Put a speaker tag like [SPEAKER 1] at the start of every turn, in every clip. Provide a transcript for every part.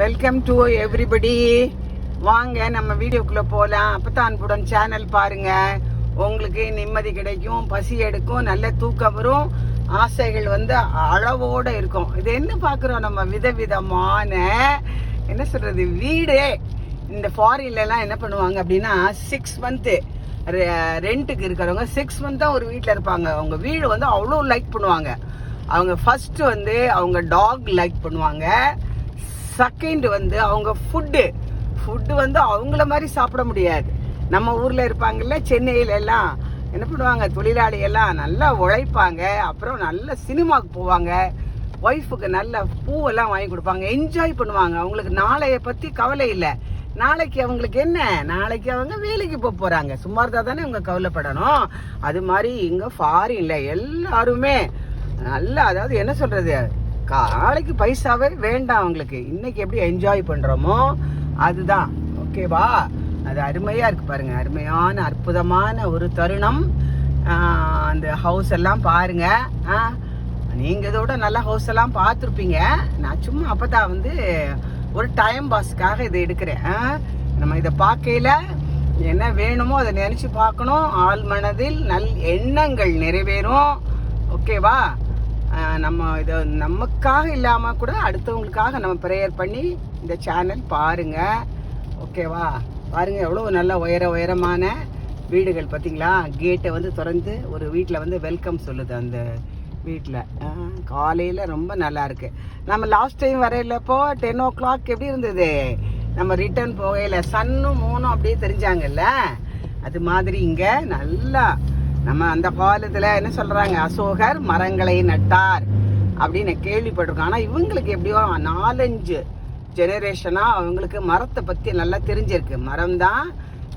[SPEAKER 1] Welcome to everybody வாங்க நம்ம வீடியோக்குள்ளே போகலாம் அப்பத்தான் அன்புடன் சேனல் பாருங்க. உங்களுக்கு நிம்மதி கிடைக்கும் பசி எடுக்கும் நல்ல தூக்கம் வரும். ஆசைகள் வந்து அளவோட இருக்கும். இது என்ன பார்க்குறோம் நம்ம? விதவிதமான என்ன சொல்கிறது வீடு. இந்த ஃபாரின்லலாம் என்ன பண்ணுவாங்க அப்படின்னா சிக்ஸ் மந்த்து ரெண்ட்டுக்கு இருக்கிறவங்க சிக்ஸ் மந்த் தான் ஒரு வீட்டில் இருப்பாங்க. அவங்க வீடு வந்து அவ்வளோ லைக் பண்ணுவாங்க. அவங்க ஃபஸ்ட்டு வந்து அவங்க டாக் லைக் பண்ணுவாங்க. செகண்ட் வந்து அவங்க ஃபுட்டு ஃபுட்டு வந்து அவங்கள மாதிரி சாப்பிட முடியாது. நம்ம ஊரில் இருப்பாங்கல்ல சென்னையில எல்லாம் என்ன பண்ணுவாங்க தொழிலாளி எல்லாம் நல்லா உழைப்பாங்க அப்புறம் நல்ல சினிமாவுக்கு போவாங்க. ஒய்ஃபுக்கு நல்ல பூவெல்லாம் வாங்கி கொடுப்பாங்க என்ஜாய் பண்ணுவாங்க. அவங்களுக்கு நாளைய பற்றி கவலை இல்லை. நாளைக்கு அவங்களுக்கு என்ன? நாளைக்கு அவங்க வேலைக்கு போக போகிறாங்க சும்மா இருந்தால் தானே அவங்க கவலைப்படணும். அது மாதிரி இங்கே ஃபாரின்ல எல்லாருமே நல்லா அதாவது என்ன சொல்கிறது காலைக்கு பைசாவே வேண்டாம் அவங்களுக்கு. இன்னைக்கு எப்படி என்ஜாய் பண்ணுறோமோ அதுதான். ஓகேவா அது அருமையாக இருக்கு பாருங்க. அருமையான அற்புதமான ஒரு தருணம். அந்த ஹவுஸ் எல்லாம் பாருங்க. நீங்கள் இதோட நல்ல ஹவுஸ் எல்லாம் பார்த்துருப்பீங்க. நான் சும்மா அப்போ தான் வந்து ஒரு டைம் பாஸ்க்காக இதை எடுக்கிறேன். நம்ம இதை பார்க்கையில என்ன வேணுமோ அதை நினச்சி பார்க்கணும். ஆள் மனதில் நல் எண்ணங்கள் நிறைவேறும். ஓகேவா நம்ம இதை நமக்காக இல்லாமல் கூட அடுத்தவங்களுக்காக நம்ம ப்ரேயர் பண்ணி இந்த சேனல் பாருங்கள் ஓகேவா பாருங்கள் எவ்வளோ நல்ல உயர உயரமான வீடுகள் பார்த்தீங்களா கேட்டை வந்து திறந்து ஒரு வீட்டில் வந்து வெல்கம் சொல்லுது அந்த வீட்டில் காலையில் ரொம்ப நல்லா இருக்கு. நம்ம லாஸ்ட் டைம் வரையிலப்போ டென் ஓ கிளாக் எப்படி இருந்தது? நம்ம ரிட்டர்ன் போகையில் சன்னும் மூணும் அப்படியே தெரிஞ்சாங்கல்ல? அது மாதிரி இங்கே நல்லா நம்ம அந்த காலத்தில் என்ன சொல்கிறாங்க அசோகர் மரங்களை நட்டார் அப்படின்னு கேள்விப்பட்டிருக்கோம். ஆனால் இவங்களுக்கு எப்படியோ நாலஞ்சு ஜெனரேஷனாக அவங்களுக்கு மரத்தை பற்றி நல்லா தெரிஞ்சிருக்கு. மரம் தான்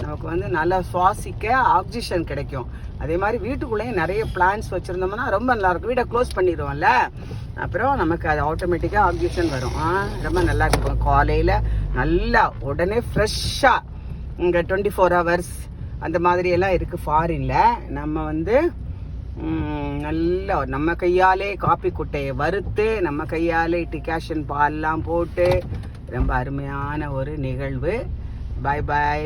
[SPEAKER 1] நமக்கு வந்து நல்லா சுவாசிக்க ஆக்சிஜன் கிடைக்கும். அதே மாதிரி வீட்டுக்குள்ளேயும் நிறைய பிளான்ஸ் வச்சுருந்தோம்னா ரொம்ப நல்லா இருக்கும் வீடை க்ளோஸ் பண்ணிடுவோம்ல. அப்புறம் நமக்கு அது ஆட்டோமேட்டிக்காக ஆக்சிஜன் வரும். ஆ, ரொம்ப நல்லா இருக்கும் காலையில் நல்லா உடனே ஃப்ரெஷ்ஷாக இங்கே டுவெண்ட்டி ஃபோர் ஹவர்ஸ் அந்த மாதிரியெல்லாம் இருக்குது ஃபாரினில் நம்ம வந்து நல்லா நம்ம கையாலே காப்பி குட்டையை வறுத்து நம்ம கையாலே டிகாஷன் பால்லாம் போட்டு ரொம்ப அருமையான ஒரு நிகழ்வு. பாய் பாய்